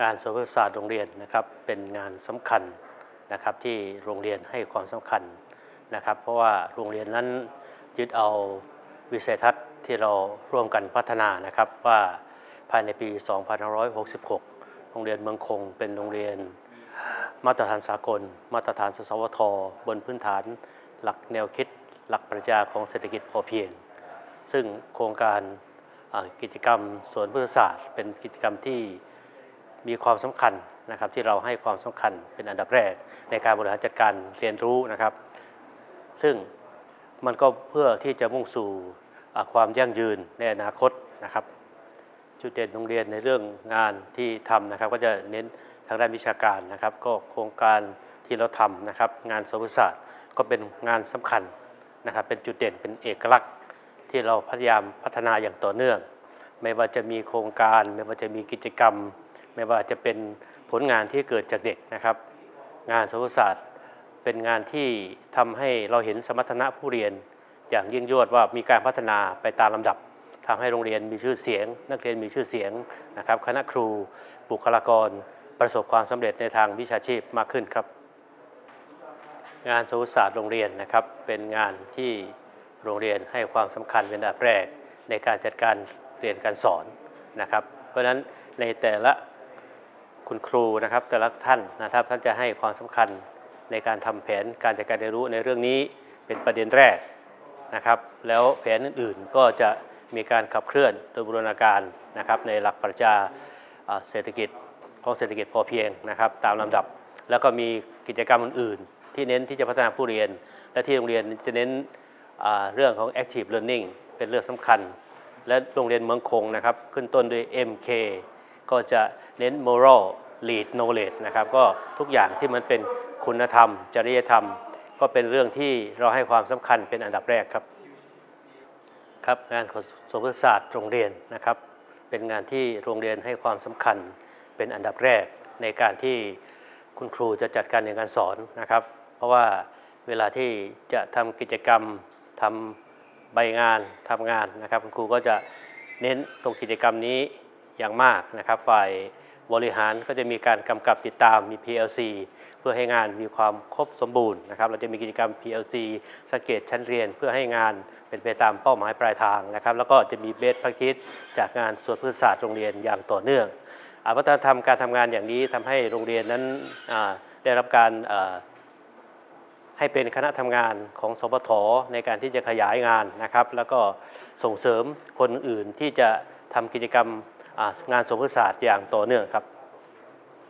งานสวนพฤกษศาสตร์โรงเรียนนะครับเป็นงานสำคัญนะครับที่โรงเรียนให้ความสำคัญนะครับ เพราะว่าโรงเรียนนั้นยึดเอาวิสัยทัศน์ที่เราร่วมกันพัฒนานะครับว่าภายในปี 2566 โรงเรียนเมืองคง เป็นโรงเรียน มาตรฐานสากล มาตรฐานสสวท บนพื้นฐาน หลักแนวคิด หลักปรัชญาของเศรษฐกิจพอเพียง ซึ่งโครงการกิจกรรมสวนพฤกษศาสตร์ เป็นกิจกรรมที่ มีความสำคัญนะครับที่เราให้ความสำคัญเป็นอันดับแรกในการบริหารจัดการเรียนรู้นะครับ ซึ่งมันก็เพื่อที่จะมุ่งสู่ความยั่งยืนในอนาคตนะครับ จุดเด่นโรงเรียนในเรื่องงานที่ทำนะครับ ก็จะเน้นทางด้านวิชาการนะครับ ก็โครงการที่เราทำนะครับ งานสวนพฤกษศาสตร์ก็เป็นงานสำคัญนะครับ เป็นจุดเด่นเป็นเอกลักษณ์ ที่เราพยายามพัฒนาอย่างต่อเนื่อง ไม่ว่าจะมีโครงการ ไม่ว่าจะมีกิจกรรม ไม่ว่าจะเป็นผลงานที่เกิดจากเด็กนะครับ งานสวนพฤกษศาสตร์เป็นงานที่ทำให้เราเห็นสมรรถนะผู้เรียน อย่างยิ่งยวดว่ามีการพัฒนาไปตามลำดับทำให้โรงเรียนมีชื่อเสียง นักเรียนมีชื่อเสียงนะครับ คณะครูบุคลากร ประสบความสำเร็จในทางวิชาชีพมากขึ้นครับ งานสวนพฤกษศาสตร์โรงเรียนนะครับเป็นงานที่โรงเรียนให้ความสำคัญเป็นอันดับแรกในการจัดการเรียนการสอนนะครับ เพราะฉะนั้นในแต่ละ คุณครูนะครับแต่ละท่านนะครับท่านจะให้ความสำคัญในการทำแผนการจัดการเรียนรู้ในเรื่องนี้เป็นประเด็นแรกนะครับแล้วแผนอื่นๆก็จะมีการขับเคลื่อนโดยบูรณาการนะครับในหลักปรัชญาเศรษฐกิจของเศรษฐกิจพอเพียงนะครับตามลำดับ แล้วก็มีกิจกรรมอื่น ๆ ที่เน้นที่จะพัฒนาผู้เรียน และที่โรงเรียนจะเน้นเรื่องของ active learning เป็นเรื่องสำคัญ และโรงเรียนเมืองคงนะครับขึ้นต้นด้วย MK ก็จะเน้น moral lead knowledge นะครับก็ทุกอย่างที่มันเป็นคุณธรรม จริยธรรม ก็เป็นเรื่องที่เราให้ความสำคัญเป็นอันดับแรกครับครับงานของสมพฤกษศาสตร์โรงเรียนนะครับ เป็นงานที่โรงเรียนให้ความสำคัญเป็นอันดับแรกในการที่คุณครูจะจัดการเรียนการสอนนะครับ เพราะว่าเวลาที่จะทำกิจกรรมทำใบงานทำงานนะครับ คุณครูก็จะเน้นตรงกิจกรรมนี้ อย่างมากนะครับฝ่ายบริหารก็จะมีการกำกับติดตามมี PLC เพื่อให้งานมีความครบสมบูรณ์นะครับ เราจะมีกิจกรรม PLC สังเกตชั้นเรียนเพื่อให้งานเป็นไปตามเป้าหมายปลายทางนะครับ แล้วก็จะมีเบสพักทิสจากงานส่วนพืชศาสตร์โรงเรียนอย่างต่อเนื่องอาวัฒนธรรมการทำงานอย่างนี้ทำให้โรงเรียนนั้นได้รับการให้เป็นคณะทำงานของสปทในการที่จะขยายงานนะครับ แล้วก็ส่งเสริมคนอื่นที่จะทำกิจกรรม งานสมพฤกษศาสตร์อย่างต่อเนื่องครับ